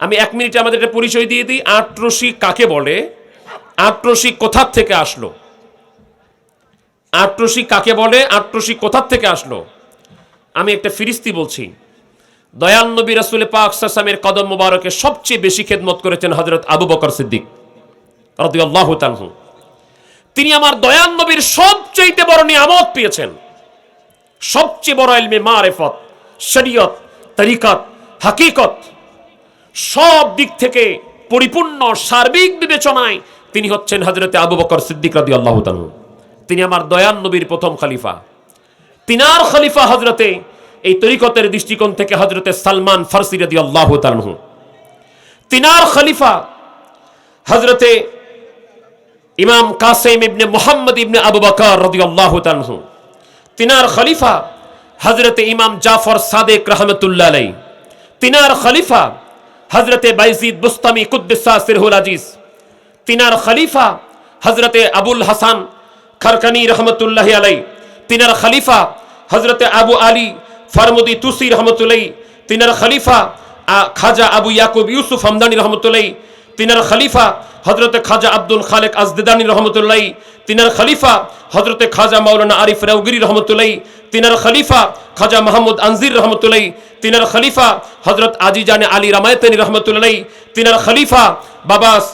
আমি এক মিনিটে আমাদের একটা পরিচয় দিয়ে দিই। আটরসি কাকে বলে? আটরসি কোথার থেকে আসলো? আটরসি কাকে বলে? আটরসি কোথার থেকে আসলো? আমি একটা ফিরিস্তি বলছি। দয়াল নবী রাসুল পাক সাসামের কদম মুবারকে সবচেয়ে বেশি খেদমত করেছেন হজরত আবু বকর সিদ্দিক তিনি আমার দয়াল নবীর সবচেয়ে বড় নিয়ামত পেয়েছেন। সবচেয়ে বড় ইলমে মারেফত, শরীয়ত, তরিকত, হাকিকত। সব দিক থেকে পরিপূর্ণ সার্বিক বিবেচনায় তিনি হচ্ছেন হজরতে আবু বকর সিদ্দিক রাদি আল্লাহ তিনি আমার দয়ান নবীর প্রথম খলিফা। তিনার খলিফা হজরতে এই তরিকতের দৃষ্টিকোণ থেকে হজরতে সালমান ফার্সি রাদি আল্লাহ তিনার খলিফা হজরতে ইমাম কাসেম ইবনে মোহাম্মদ ইবনে আবু বকর রাদিয়াল্লাহু তাআলা তিনার খলিফা হযরতে ইমাম জাফর সাদেক রহমতুল্লাহ তিনার খলিফা হযরতে বাইজিদ বুস্তামি কুদ্দিসা সিরহুল আজিজ, তিনার খলিফা হজরতে আবুল হাসান খারকানি রহমতুল্লাহ আলাই তিনার খলিফা হজরতে আবু আলী ফারমুদি তুসি রহমতুল্লাই তিনার খলিফা খাজা আবু ইয়াকুব ইউসুফ আমদানি রহমতুল্লাই তিনার খলিফা হজরতে খাজা আব্দুল খালেক আজদেদানি রহমতুল্লাহ, তিনার খলিফা হজরতে খাজা মাওলানা আরিফ রাউগিরি রহমতুল্লাহ, তিনার খলিফা খাজা মাহমুদ আনজির রহমতুল্লাহ, তিনার খলিফা হজরত আজি জানে আলী রামায়তানি রহমতুল্লাহ, তিনার খলিফা বাবাস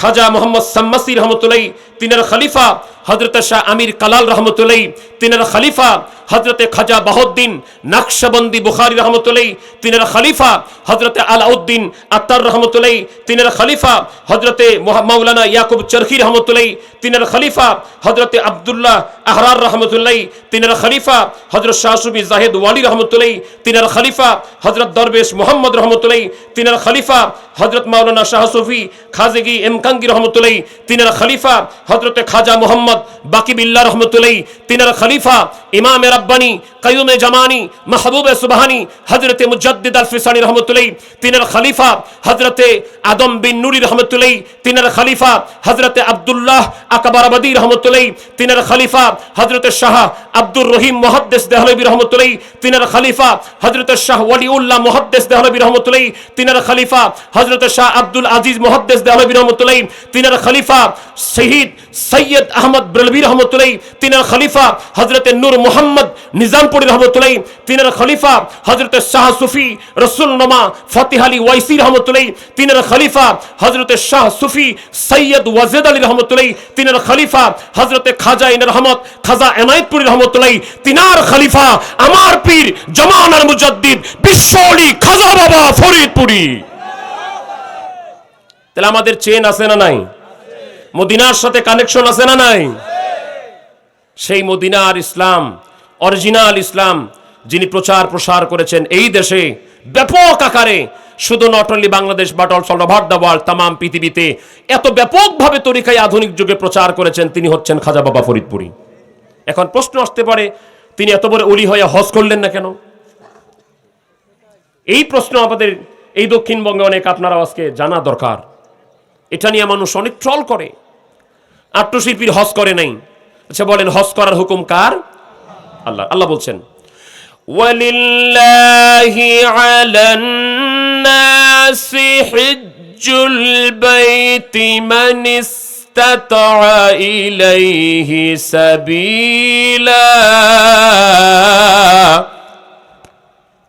খাজা মোহাম্মদ সাম্মাসি রহমতুল্লাহ তিনার খলিফা হজরত শাহ আমির কালাল রহমতুল্লাহ, তিনার খলিফা হজরতে খাজা বাহদ্দিন নকশবন্দি বুখারি রহমতুল্লাহ, তিনার খলিফা হজরতে আলাউদ্দিন আত্তার রহমতুল্লাহ, তিনার খলিফা হজরতে মৌলানা ইয়াকুব চরখি রহমতুল্লাহ, তিনার খলিফা হজরতে আবদুল্লাহ আহরার রহমতুল্লাহ, তিনার খলিফা হজরত শাহসুবি জাহেদ ওয়ালি রহমতুল্লাহ, তিনার খলিফা হজরত দরবেশ মোহাম্মদ রহমতুল্লাহ, তিনার খলিফা হজরত মাওলানা শাহ সুফি খাজেগি এমকাঙ্গি রহমতুল্লাহ, তিনের খলিফা হজরতে খাজা মোহাম্মদ বাকিবিল্লা রহমতুল্লাহ তিনার খলিফা ইমাম রব্বানি কায়ুমে জামানি, মাহবুবে সুবহানি হজরতে মুজাদ্দিদ আল ফিসানি রহমতুল্লাহ তিনার খলিফা হজরতে আদম বিন নুরি রহমতুল্লাহ তিনার খলিফা হজরতে আব্দুল্লাহ আকবরাবাদী রহমতুল্লাহ তিনার খলিফা হজরতে শাহ আব্দুর রহিম মুহাদ্দিস দেহলবী রহমতুল্লাহ তিনার খলিফা হজরতে শাহ ওয়ালিউল্লাহ মুহাদ্দিস দেহলবী রহমতুল্লাহ তিনার খলিফা হজরতে শাহ আব্দুল আজিজ মুহাদ্দিস দেহলবী রহমতুল্লাহ তিনার খলিফা শহীদ সৈয়দ আহমদ ব্রলবী রহমতুল্লাহ, তিনার খলিফা হজরতে নূর মুহাম্মদ নিজামপুরি রহমতুল্লাহ, তিনার খলিফা হজরতে শাহ সুফি রসুল নমা ফতিহ আলী ওয়াইসি রহমতুল্লাহ, তিনার খলিফা হজরতে শাহ সুফি সৈয়দ ওয়াজেদ আলী রহমতুল্লাহ, তিনার খলিফা হজরতে খাজা ইন রহমত, খাজা এনায়েতপুরি রহমতুল্লাহ, তিনার খলিফা আমার পীর জমানার মুজাদ্দিদ বিশ্বলি খাজা বাবা ফরিদপুরি। তাহলে আমাদের চেন আছে না নাই? মদিনার সাথে কানেকশন আছে না নাই? সেই মদিনার ইসলাম অরিজিনাল ইসলাম, যিনি প্রচার প্রসার করেছেন এই দেশে, ব্যাপক আকারে, শুধু not only Bangladesh but also over the world তাম পৃথিবীতে, এত ব্যাপকভাবে তরিকায় আধুনিক যুগে প্রচার করেছেন, তিনি হচ্ছেন খাজা বাবা ফরিদপুরি। এখন প্রশ্ন আসতে পারে, তিনি এত বড় অলি হয়ে হজ করলেন না কেন? এই প্রশ্ন আমাদের এই দক্ষিণবঙ্গে অনেক আপনারা আজকে জানা দরকার। এটা নিয়ে মানুষ অনেক ট্রল করে। আত্মশিল্পীর হজ করে নাই। আচ্ছা বলেন, হজ করার হুকুম কার? আল্লাহ আল্লাহ বলছেন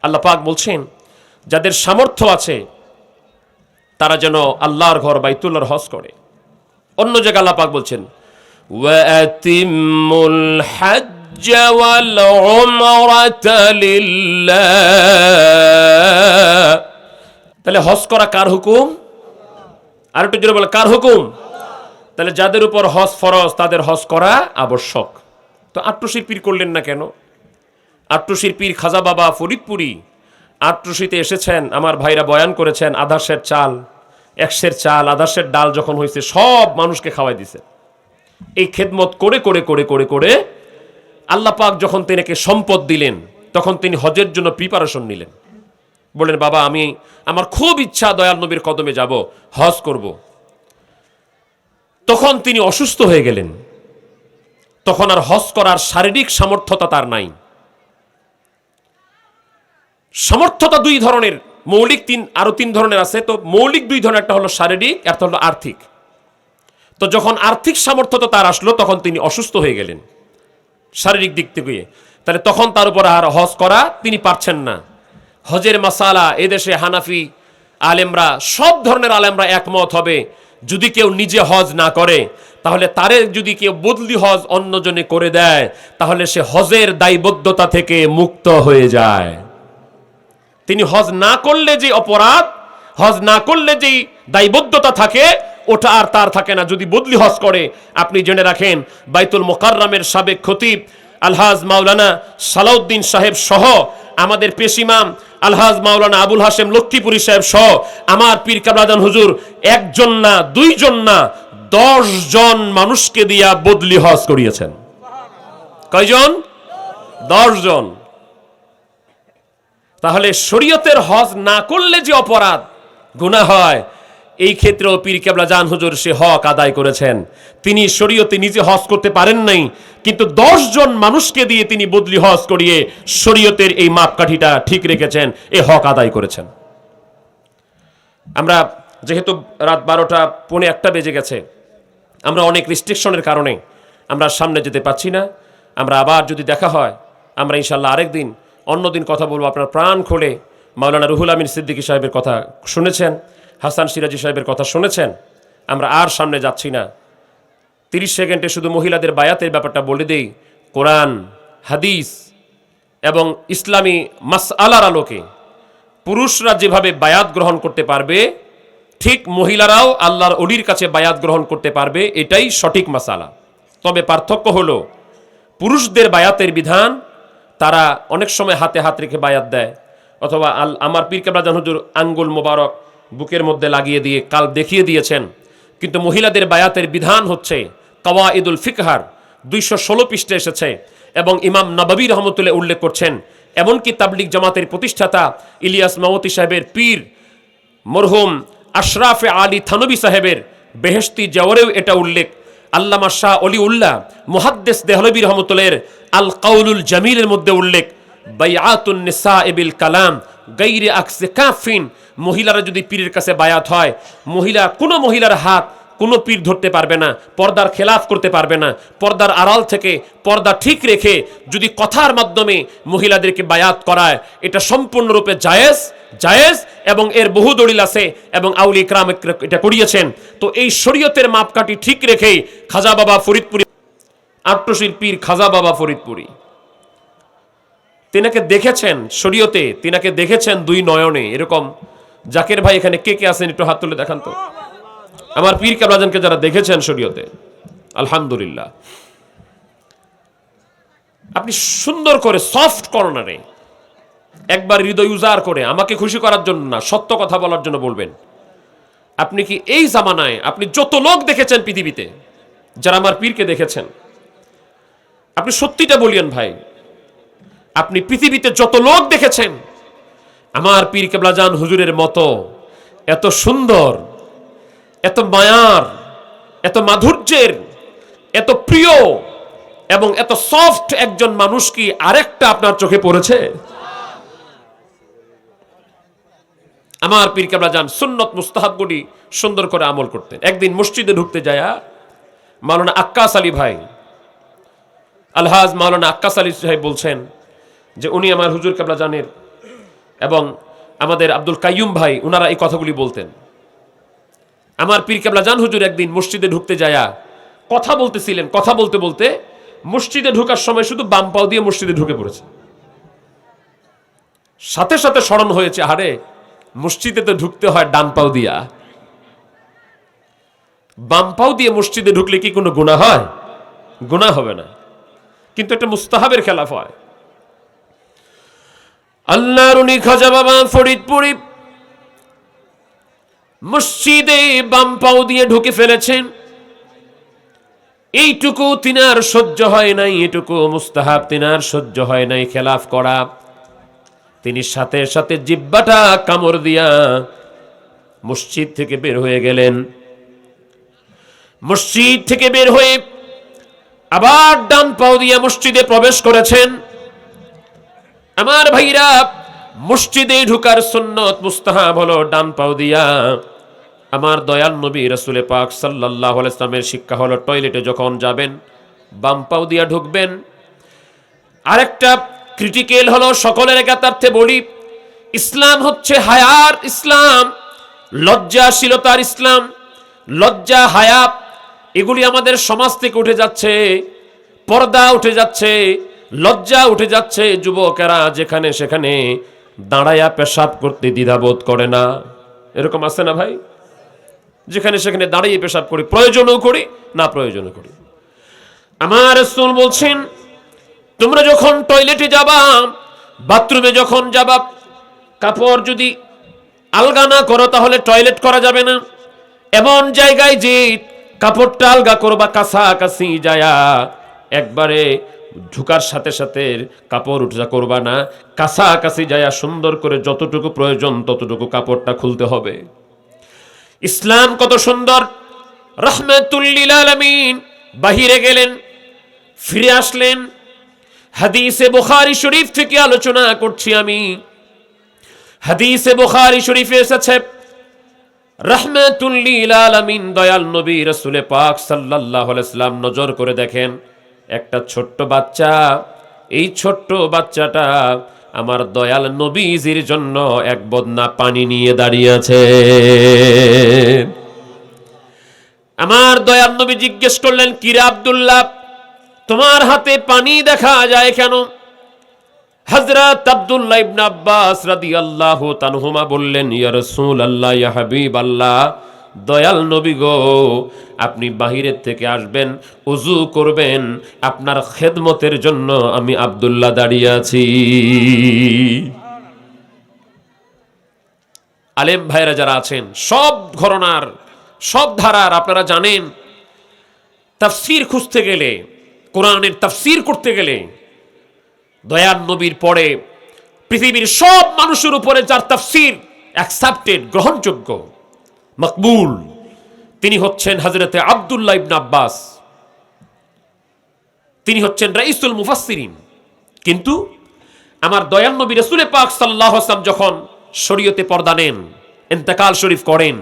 আল্লাহ পাক বলছেন, যাদের সামর্থ্য আছে তারা যেন আল্লাহর ঘর বাইতুল্লাহর হজ করে। অন্য জায়গায় আল্লাহ পাক বলছেন তাহলে হজ করা কার হুকুম? আর একটু জোরে বলে কার হুকুম? তাহলে যাদের উপর হজ ফরজ, তাদের হজ করা আবশ্যক। তো আত্মশিল্পীর করলেন না কেন? আট্টশিল্পীর খাজা বাবা ফরিদপুরি আট্টশিতে এসেছেন, আমার ভাইরা বয়ান করেছেন আধাশের চাল একশের চাল আধাশের ডাল যখন হয়েছে সব মানুষকে খাওয়াই দিছে। এই খেদমত করে করে করে করে করে আল্লাহ পাক যখন তিনাকে সম্পদ দিলেন, তখন তিনি হজের জন্য প্রিপারেশন নিলেন। বললেন বাবা, আমি, আমার খুব ইচ্ছা দয়াল নবীর কদমে যাব, হজ করব। তখন তিনি অসুস্থ হয়ে গেলেন। তখন আর হজ করার শারীরিক সামর্থ্যতা তার নাই। সমর্থতা দুই ধরনের, মৌলিক তিন, আরও তিন ধরনের আছে। তো মৌলিক দুই ধরনের, একটা হলো শারীরিক, একটা হলো আর্থিক। তো যখন আর্থিক সামর্থ্যতা তার আসলো, তখন তিনি অসুস্থ হয়ে গেলেন, শারীরিক দিক থেকে। তাহলে তখন তার উপর আর হজ করা তিনি পারছেন না। হজের মাসালা, এদেশে হানাফি আলেমরা, সব ধরনের আলেমরা একমত হবে, যদি কেউ নিজে হজ না করে, তাহলে তারে যদি কেউ বদলি হজ অন্যজনে করে দেয়, তাহলে সে হজের দায়বদ্ধতা থেকে মুক্ত হয়ে যায়। তিনি হজ না করলে যে অপরাধ, হজ না করলে যেই দায়বদ্ধতা থাকে, ওটা আর তার থাকে না। যদি বদলি হজ করে, আপনি জেনে রাখেন, বাইতুল মোকাররামের সাবেক খতিব আলহাজ মাওলানা সালাউদ্দিন সাহেব সহ, আমাদের পেশিমাম আলহাজ মাওলানা আবুল হাসেম লক্ষ্মীপুরী সাহেব সহ, আমার পীর কাবলাদান হুজুর, একজন না, দুইজন না, দশ জন মানুষকে দিয়া বদলি হজ করিয়েছেন। কয়জন? দশ জন। তাহলে শরীয়তের হজ না করলে যে অপরাধ, গুনাহ হয়। এই ক্ষেত্রেও পীর কেবলা জান হুজুর সে হক আদায় করেছেন। তিনি শরীয়তে নিজে হজ করতে পারেন নাই, কিন্তু দশ জন মানুষকে দিয়ে তিনি বদলি হজ করিয়ে শরীয়তের এই মাপকাঠিটা ঠিক রেখেছেন, এ হক আদায় করেছেন। আমরা যেহেতু রাত বারোটা, পৌনে একটা বেজে গেছে, আমরা অনেক রিস্ট্রিকশনের কারণে আমরা সামনে যেতে পারছি না। আমরা আবার যদি দেখা হয়, আমরা ইনশাল্লাহ আরেকদিন অন্যদিন কথা বলব আপনার প্রাণ খোলে। মাওলানা রুহুল আমিন সিদ্দিকী সাহেবের কথা শুনেছেন, হাসান সিরাজি সাহেবের কথা শুনেছেন। আমরা আর সামনে যাচ্ছি না। তিরিশ সেকেন্ডে শুধু মহিলাদের বায়াতের ব্যাপারটা বলে দেই, কোরআন, হাদিস এবং ইসলামী মাস আলার আলোকে। পুরুষরা যেভাবে বায়াত গ্রহণ করতে পারবে, ঠিক মহিলারাও আল্লাহর অলির কাছে বায়াত গ্রহণ করতে পারবে, এটাই সঠিক মাসালা তবে পার্থক্য হলো, পুরুষদের বায়াতের বিধান তারা অনেক সময় হাতে হাত রেখে বায়াত দেয়। অথবা আল আমার পীর কেবলা জানহুজুর আঙ্গুল মোবারক বুকের মধ্যে লাগিয়ে দিয়ে কাল দেখিয়ে দিয়েছেন। কিন্তু মহিলাদের বায়াতের বিধান হচ্ছে কওয়া ঈদুল ফিকহার দুইশো ষোলো পৃষ্ঠে এসেছে এবং ইমাম নবাবী রহমতুল্লাহ উল্লেখ করছেন, এমনকি তাবলিক জামাতের প্রতিষ্ঠাতা ইলিয়াস মামতি সাহেবের পীর মরহুম আশরাফে আলী থানবী সাহেবের বেহেশতি জওয়ারেও এটা উল্লেখ আল্লামা শাহ অলি উল্লাহ মুহাদ্দেস দেহলবী রহমতুলের আল কাউলুল জামিলের মধ্যে উল্লেখ বাইয়াতুন্নেসা নিসা এবিল কালাম, গাইরে আকসে কাফিন মহিলারা যদি পীরের কাছে বায়াত হয়, মহিলা, কোনো মহিলার হাত কোনো পীর ধরতে পারবে না, পর্দার খেলাফ করতে পারবে না, পর্দার আড়াল থেকে পর্দা ঠিক রেখে যদি কথার মাধ্যমে মহিলাদেরকে বায়াত করায়, এটা সম্পূর্ণরূপে জায়েজ জায়েজ এবং এর বহু দলিল আছে এবং আউলি ইকরাম এটা করিয়েছেন। তো এই শরীয়তের মাপকাঠি ঠিক রেখেই খাজা বাবা ফরিদপুরি আট্টশিল্পীর খাজা বাবা ফরিদপুরি। তিনাকে দেখেছেন শরীয়তে, তিনাকে দেখেছেন দুই নয়নে, এরকম। জাকের ভাই এখানে কে কে আছেন একটু হাত তুলে দেখান তো। আমার পীর কাবলাজানকে যারা দেখেছেন শরীয়তে, আলহামদুলিল্লাহ। আপনি সুন্দর করে সফট কর্নারে একবার হৃদয় উজাড় করে আমাকে খুশি করার জন্য না, সত্য কথা বলার জন্য বলবেন। আপনি কি এই জামানায় আপনি যত লোক দেখেছেন পৃথিবীতে, যারা আমার পীরকে দেখেছেন, আপনি সত্যিটা বলিয়েন ভাই। আপনি পৃথিবীতে যত লোক দেখেছেন, আমার পীর কেবলাজান হুজুরের মতো এত সুন্দর এত মায়ার, এত মাধুর্যের, এত প্রিয় এবং এত সফট একজন মানুষ কি আরেকটা আপনার চোখে পড়েছে? আমার পীর কেবলা যান সুন্নত মুস্তাহাবগুলি সুন্দর করে আমল করতেন। একদিন মসজিদে ঢুকতে যায় মাওলানা আক্কাস আলী ভাই, আলহাজ মাওলানা আক্কাস আলী সাহেব বলছেন যে উনি আমার হুজুর কেবলা জানের এবং আমাদের আব্দুল কাইয়ুম ভাই ওনারা এই কথাগুলি বলতেন। আমার পীর কেবলা জান হুজুর একদিন মসজিদে ঢুকতে যায়া কথা বলতেছিলেন, কথা বলতে বলতে মসজিদে ঢুকার সময় শুধু বাম পাও দিয়ে মসজিদে ঢুকে পড়েছে। সাথে সাথে স্মরণ হয়েছে আরে মসজিদে তো ঢুকতে হয় ডান পাও দিয়া। বাম পাও দিয়ে মসজিদে ঢুকলে কি কোনো গুণা হয়? গুণা হবে না। কিন্তু একটা মুস্তাহাবের খেলাফ হয়। আল্লাহর উনি খাজা বাবা ফরিদপুরি মসজিদে বাম পাও দিয়ে ঢুকে ফেলেছেন। এইটুকু তিনার সহ্য হয় নাই, এটুকু মুস্তাহাব তিনার সহ্য হয় নাই, খেলাফ করা। তিনি সাথে সাথে জিব্বাটা কামড় দিয়া মসজিদ থেকে বের হয়ে গেলেন। মসজিদ থেকে বের হয়ে আবার ডান পাও দিয়ে মসজিদে প্রবেশ করেছেন। আমার ভাইরা, মসজিদে ঢুকার সুন্নত মুস্তাহাব হলো ডান পাও দিয়া। আমার দয়াল নবী রসুলে পাক সাল্লাহ ইসলামের শিক্ষা হলো টয়লেটে যখন যাবেন, বাম পাও দিয়া ঢুকবেন। আরেকটা ক্রিটিক্যাল হলো সকলের একাতার্থে বলি, ইসলাম হচ্ছে হায়ার ইসলাম, লজ্জাশীলতার ইসলাম, লজ্জা, হায়া, এগুলি আমাদের সমাজ থেকে উঠে যাচ্ছে, পর্দা উঠে যাচ্ছে, লজ্জা উঠে যাচ্ছে যুবকেরা যেখানে সেখানে দাঁড়ায়া পেশাব করতে দ্বিধাবোধ করে না। এরকম আছে না ভাই? যেখানে সেখানে দাঁড়িয়ে পেশাব করি, প্রয়োজনও করি, না প্রয়োজনও করি। আমার রসুল বলছেন, তোমরা যখন টয়লেটে যাবা বাথরুমে যখন যাবা, কাপড় যদি আলগা না করো তাহলে টয়লেট করা যাবে না। এমন জায়গায় যে কাপড়টা আলগা করবা, কাছাকাছি যায়া একবারে ঢুকার সাথে সাথে কাপড় উঠা করবা না। কাছাকাছি যায়া সুন্দর করে যতটুকু প্রয়োজন ততটুকু কাপড়টা খুলতে হবে। ইসলাম কত সুন্দর। রহমাতুল্লিল আলামিন। বাহিরে গেলেন, ফিরে আসলেন। হাদিসে বুখারী শরীফ থেকে আলোচনা করছি আমি। হাদিসে বুখারী শরীফে এসেছে রহমাতুল্লিল আলামিন, দয়াল নবী রাসূলে পাক সাল্লাল্লাহু আলাইহি সাল্লাম, নজর করে দেখেন, একটা ছোট্ট বাচ্চা, এই ছোট্ট বাচ্চাটা আমার দয়াল নবীজির জন্য এক বদনা পানি নিয়ে দাঁড়িয়ে আছে। আমার দয়াল নবী জিজ্ঞেস করলেন, কিরে আব্দুল্লাহ, তোমার হাতে পানি দেখা যায় কেন? হযরত আব্দুল্লাহ ইবনে আব্বাস রাদিয়াল্লাহু তানহুমা বললেন, ইয়া রাসূলুল্লাহ, ইয়া হাবিবাল্লাহ দয়াল নবী গো, আপনি বাহিরের থেকে আসবেন, উজু করবেন, আপনার খেদমতের জন্য আমি আব্দুল্লাহ দাঁড়িয়ে আছি। আলেম ভাইরা যারা আছেন, সব ঘরনার, সব ধারার আপনারা জানেন, তাফসির খুঁজতে গেলে, কোরআনের তাফসির করতে গেলে দয়ান নবীর পরে পৃথিবীর সব মানুষের উপরে যার তাফসির অ্যাকসেপ্টেড গ্রহণযোগ্য মকবুল। তিনি হচ্ছেন হজরতে আবদুল্লাহ ইবন আব্বাস। তিনি হচ্ছেন রাইসুল মুফাসসিরিন। কিন্তু আমার দয়ান নবী রসুলে পাক সাল্লাহ আসলাম যখন শরীয়তে পর্দা নেন এন্তেকাল শরীফ করেন,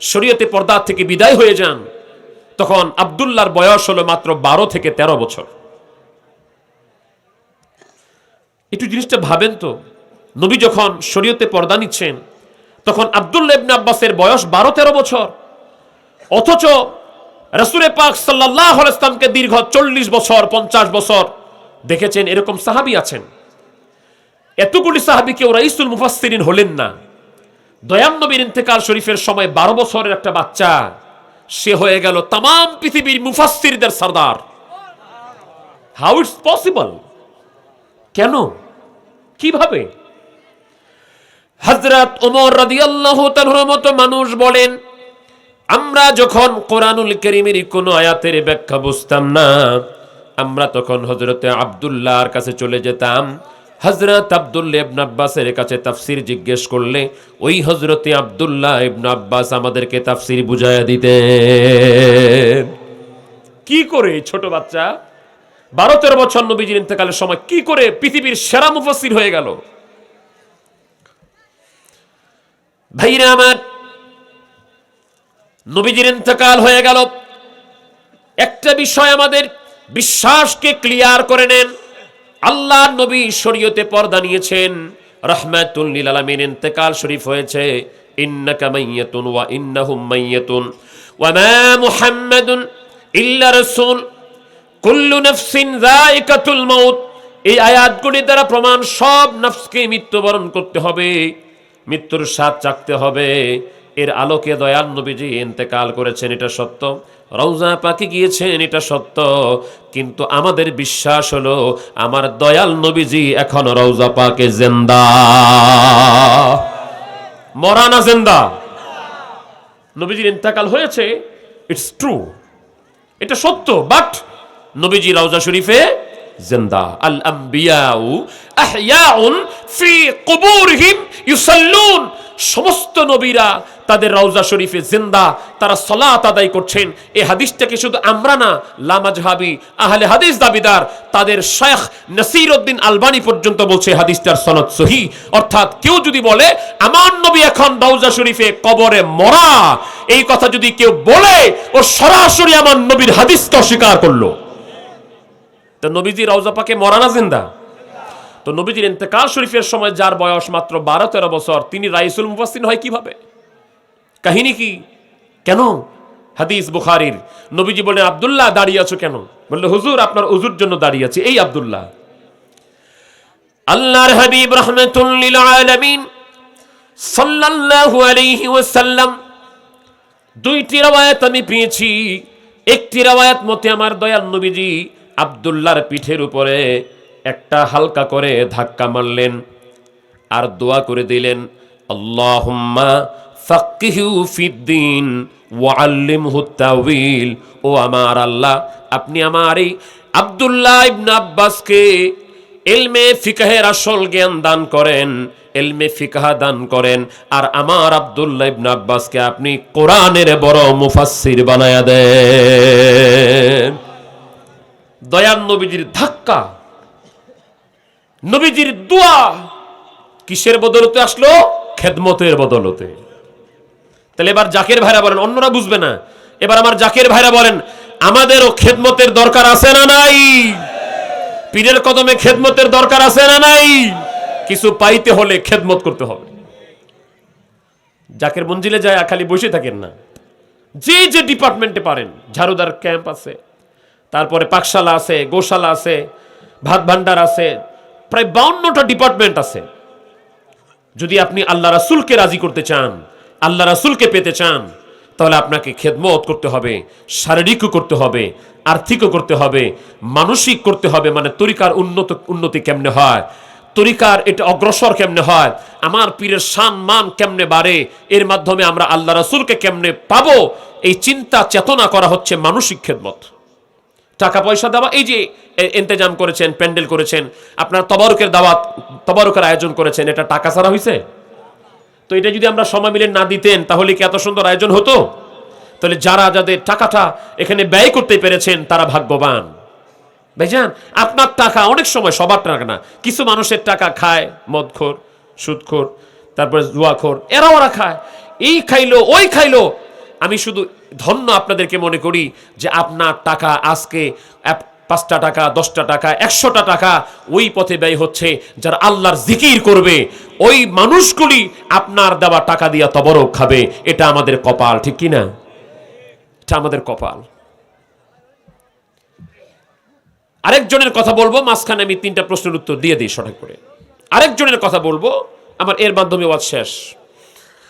শরীয়তে পর্দা থেকে বিদায় হয়ে যান, তখন আবদুল্লাহর বয়স হলো মাত্র বারো থেকে ১৩ বছর। একটু জিনিসটা ভাবেন তো, নবী যখন শরীয়তে পর্দা নিচ্ছেন তখন আবদুল্লাহ ইবনে আব্বাসের বয়স বারো তেরো বছর। অথচ রসুরে পাক সাল্লাহ ইসলামকে দীর্ঘ চল্লিশ বছর, পঞ্চাশ বছর দেখেছেন, এরকম সাহাবি আছেন। এতগুলি সাহাবি কেউ রাইসুল মুফাসসিরিন হলেন না। দয়াম ইন্তেকাল শরীফের সময় বারো বছরের একটা বাচ্চা, সে হয়ে গেল তাম পৃথিবীর মুফাসসিরদের সর্দার। হাউ ইটস পসিবল কেন? কীভাবে? হজরত ওমর রাদিয়াল্লাহু তাআলার মতো মানুষ বলেন, আমরা যখন কোরআনুল করিমের কোনো আয়াতের ব্যাখ্যা বুঝতাম না, আমরা তখন হজরতে আবদুল্লাহর কাছে চলে যেতাম। হজরত আবদুল্লাহ ইবন আব্বাসের কাছে তাফসির জিজ্ঞেস করলে, ওই হজরতে আবদুল্লাহ ইবন আব্বাস আমাদেরকে তাফসির বুঝাইয়া দিতে কি করে ছোট বাচ্চা? বারো তেরো বছর নবীজির ইন্তেকালের সময় কি করে পৃথিবীর সেরা মুফাসির হয়ে গেল? ভাইরা আমার, নবীজির ইন্তেকাল হয়ে গেল। একটা বিষয় আমাদের বিশ্বাসকে ক্লিয়ার করে নেন। আল্লাহ নবী শরীয়তে পর্দা নিয়েছেন। রহমাতুল লিল আলামিন ইন্তেকাল শরীফ হয়েছে। ইন্নাকা মাইয়াতুন ওয়া ইন্নাহুম মাইয়াতুন। ওয়া মা মুহাম্মাদুন ইল্লা রাসূল। কুল্লু নাফসিন যায়িকাতুল মাউত। এই আয়াতগুলি দ্বারা প্রমাণ সব নফসকে মৃত্যুবরণ করতে হবে। মৃত্যুর স্বাদ চাকতে হবে। এর আলোকে দয়াল নবীজি ইন্তেকাল করেছেন, এটা সত্য। রৌজা পাকে গিয়েছেন, এটা সত্য। কিন্তু আমাদের বিশ্বাস হলো, আমার দয়াল নবীজি এখন রৌজা পাকে জেন্দা। মরানা জেন্দা। নবীজির ইন্তেকাল হয়েছে ইটস ট্রু এটা সত্য বাট নবীজি রওজা শরীফে জেন্দা। আল আম্বিয়াউ আহইয়াউন ফি কুবুরহিম ইউসাল্লুন, সমস্ত নবীরা তাদের রওজা শরীফে জিন্দা, তারা সলাত আদায় করছেন। এই হাদিসটাকে শুধু আমরা না লামাজহাবি আহলে হাদিস দাবিদার, তাদের শেখ নসির উদ্দিন আলবানি পর্যন্ত বলছে হাদিসটার সনদ সহি। অর্থাৎ কেউ যদি বলে, আমার নবী এখন রওজা শরীফে কবরে মরা এই কথা যদি কেউ বলে, ও সরাসরি আমার নবীর হাদিসকে অস্বীকার করল। তো নবীজি রওজা পাকে মরা না জিন্দা? তো নবীজির ইন্তেকাল শরীফের সময় যার বয়স মাত্র বারো, তেরো বছর, তিনি রাইসুল মুফাসিন হয় কীভাবে? কাহিনী কি? কেন? হাদিস বুখারির। নবীজি বলেন আব্দুল্লাহ দাঁড়িয়ে আছো কেন? বলল, হুজুর, আপনার উজুর জন্য দাঁড়িয়ে আছি। এই আব্দুল্লাহ। আল্লাহর হাবিব রহমতুল্লিল আলামিন সাল্লাল্লাহু আলাইহি ওয়াসাল্লাম দুইটি আমি পেয়েছি। একটি রাওয়ায়াত মতে আমার দয়াল নবীজি আব্দুল্লাহর পিঠের উপরে একটা হালকা করে ধাক্কা মারলেন আর দোয়া করে দিলেন, আল্লাহুম্মা ফাক্কিহু ফিদ্দিন ওয়াল্লিমহু তাওয়িল। ও আমার আল্লাহ, আপনি আমার এই আব্দুল্লাহ ইবনে আব্বাসকে এলমে ফিকাহের আসল জ্ঞান দান করেন, এলমে ফিকাহা দান করেন। আর আমার আব্দুল্লাহ ইবনে আব্বাসকে আপনি কোরআনের বড় মুফাসসির বানায়া দেন। দয়ান নবীজির ধাক্কা নবীজির দোয়া কিসের বদলতে আসলো? খেদমতের বদলতে। তাহলে এবার জাকের ভাইরা বলেন, অন্যরা বুঝবে না। এবার আমার জাকের ভাইরা বলেন, আমাদেরও খেদমতের দরকার আছে না নাই? পীরের কদমে খেদমতের দরকার আছে না নাই? কিছু পাইতে হলে খেদমত করতে হবে। জাকের মঞ্জিলে যায়, খালি বসে থাকেন না। যে যে ডিপার্টমেন্টে পারেন, ঝাড়ুদার ক্যাম্প আছে, তারপরে পাকশালা আছে, গোশালা আছে, ভাত ভান্ডার আছে প্রায় বাউন্নটা ডিপার্টমেন্ট আছে। যদি আপনি আল্লাহ রাসুলকে রাজি করতে চান, আল্লাহ রাসুলকে পেতে চান, তাহলে আপনাকে খেদমত করতে হবে, শারীরিকও করতে হবে, আর্থিকও করতে হবে, মানসিক করতে হবে মানে তরিকার উন্নত, উন্নতি কেমনে হয়, তরিকার এটা অগ্রসর কেমনে হয়, আমার পীরের সান মান কেমনে বাড়ে, এর মাধ্যমে আমরা আল্লাহ রাসুলকে কেমনে পাবো, এই চিন্তা চেতনা করা হচ্ছে মানসিক খেদমত। টাকা পয়সা দেওয়া, এই যে ইন্তেজাম করেছেন, প্যান্ডেল করেছেন। আপনার তবারকের দাওয়াত, তবারকের আয়োজন করেছেন। এটা টাকা ছাড়া হয়েছে তো এটা যদি আমরা সময় মিলে না দিতেন, তাহলে কি এত সুন্দর আয়োজন হতো? তাহলে যারা যাদের টাকাটা এখানে ব্যয় করতে পেরেছেন, তারা ভাগ্যবান। ভাইজান, আপনার টাকা অনেক সময় সবার টাকা না। কিছু মানুষের টাকা খায়, মদখোর, সুদখোর, তারপরে জুয়াখোর এরা ওরা খায়। এই খাইলো, ওই খাইলো। আমি শুধু ধন্য আপনাদেরকে মনে করি যে আপনার টাকা আজকে পাঁচটা টাকা, দশটা টাকা, একশোটা টাকা, ওই পথে ব্যয় হচ্ছে যারা আল্লাহর জিকির করবে। ওই মানুষগুলি আপনার দেওয়া টাকা দিয়া তবরক খাবে। এটা আমাদের কপাল, ঠিক কি না? এটা আমাদের কপাল। আরেকজনের কথা বলব, মাঝখানে আমি তিনটা প্রশ্নের উত্তর দিয়ে দিই সঠিক করে। আরেকজনের কথা বলব, আমার এর মাধ্যমে ওয়াজ শেষ।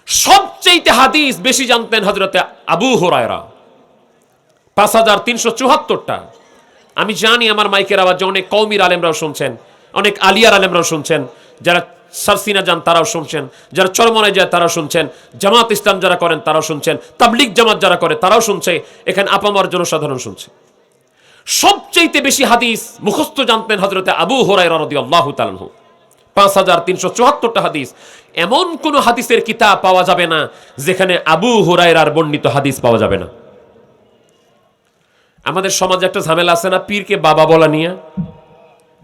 সবচেয়ে হাদিস বেশি জানতেন হজরতে আবু হোরায়রা। পাঁচ হাজার তিনশো চুয়াত্তরটা। আমি জানি আমার মাইকের আওয়াজে অনেক কৌমির আলেমরাও শুনছেন, অনেক আলিয়ার আলেমরাও শুনছেন, যারা সারসিনা যান তারাও শুনছেন, যারা চরমনায় যায় তারাও শুনছেন, জামাত ইসলাম যারা করেন তারাও শুনছেন তাবলিক জামাত যারা করে তারাও শুনছে, এখানে আপামার জনসাধারণ শুনছে। সবচেয়ে বেশি হাদিস মুখস্থ জানতেন হজরতে আবু হোরাই রদি আল্লাহ তালহু পাঁচ হাজার তিনশো চুয়াত্তরটা হাদিস, এমন কোন হাদিসের কিতাব পাওয়া যাবে না যেখানে আবু হুরায়রার বর্ণিত হাদিস পাওয়া যাবে না। আমাদের সমাজে একটা ঝামেলা আছে না, পীরকে বাবা বলা নিয়ে?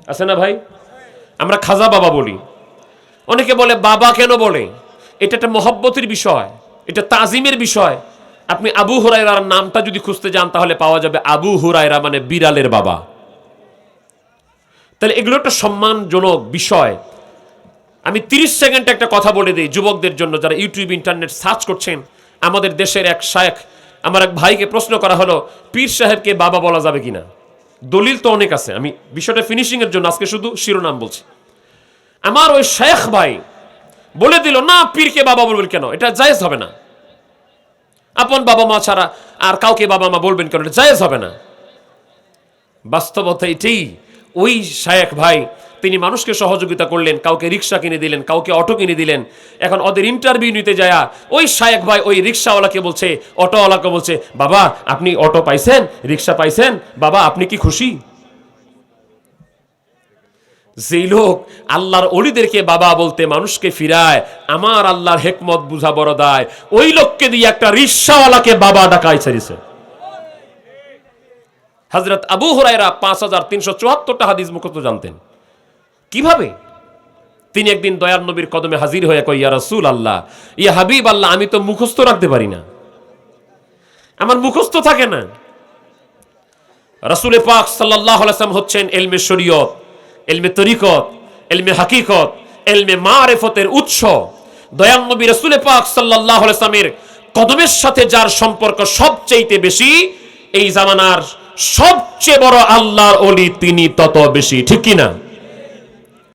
আছে না ভাই? আমরা খাজা বাবা বলি। অনেকে বলে, বাবা কেন বলে? এটা একটা মহব্বতের বিষয়, এটা তাজিমের বিষয়। আপনি আবু হুরায়রার নামটা যদি খুঁজতে যান, তাহলে পাওয়া যাবে আবু হুরায়রা মানে বিড়ালের বাবা। তাহলে এগুলো একটা সম্মানজনক বিষয়। আমি তিরিশ সেকেন্ডে একটা কথা বলে দিই যুবকদের জন্য, যারা ইউটিউব, ইন্টারনেট সার্চ করছেন, আমাদের দেশের এক শায়েখ আমার এক ভাইকে প্রশ্ন করা হলো, পীর সাহেবকে বাবা বলা যাবে কিনা? দলিল তো অনেক আছে, আমি বিষয়টা ফিনিশিং এর জন্য আজকে শুধু শিরোনাম বলছি। আমার ওই শেখ ভাই বলে দিল, না, পীরকে বাবা বলবেন কেন? এটা জায়েজ হবে না। আপন বাবা মা ছাড়া আর কাউকে বাবা মা বলবেন কেন? এটা জায়েজ হবে না। বাস্তবতা এটাই, ওই শায়েক ভাই তিনি মানুষকে সহযোগিতা করলেন, কাউকে রিক্সা কিনে দিলেন, কাউকে অটো কিনে দিলেন। এখন ওদের ইন্টারভিউ নিতে যায় ওই শায়েক ভাই ওই রিক্সাওয়ালাকে বলছে, অটোওয়ালাকে বলছে, বাবা, আপনি অটো পাইছেন? রিক্সা পাইছেন? বাবা, আপনি কি খুশি? যেই লোক আল্লাহর অলিদেরকে বাবা বলতে মানুষকে ফিরায়, আমার আল্লাহর হেকমত বুঝা বড় দায়। ওই লোককে দিয়ে একটা রিক্সাওয়ালাকে বাবা ডাকাই ছেড়েছে। হজরত আবু হুরায়রা পাঁচ হাজার তিনশো চুয়াত্তরটা হাদিস মুখত জানতেন। কীভাবে? তিনি একদিন দয়ার নবীর কদমে হাজির হয়ে কই ইয়া আল্লাহ ইয়া হাবিব আল্লাহ আমি তো মুখস্থ রাখতে পারি না। আমার মুখস্থ থাকে না। রাসূলে পাক আলাইহি হচ্ছেন এলমে শরীয়ত, এলমে তরিকত, এলমে হাকিকত, এলমে মারেফতের উৎস। দয়াল রাসূলে পাক আলাইহি কদমের সাথে যার সম্পর্ক সবচেয়ে বেশি, এই জামানার সবচেয়ে বড় আল্লাহর অলি তিনি তত বেশি, ঠিক কি না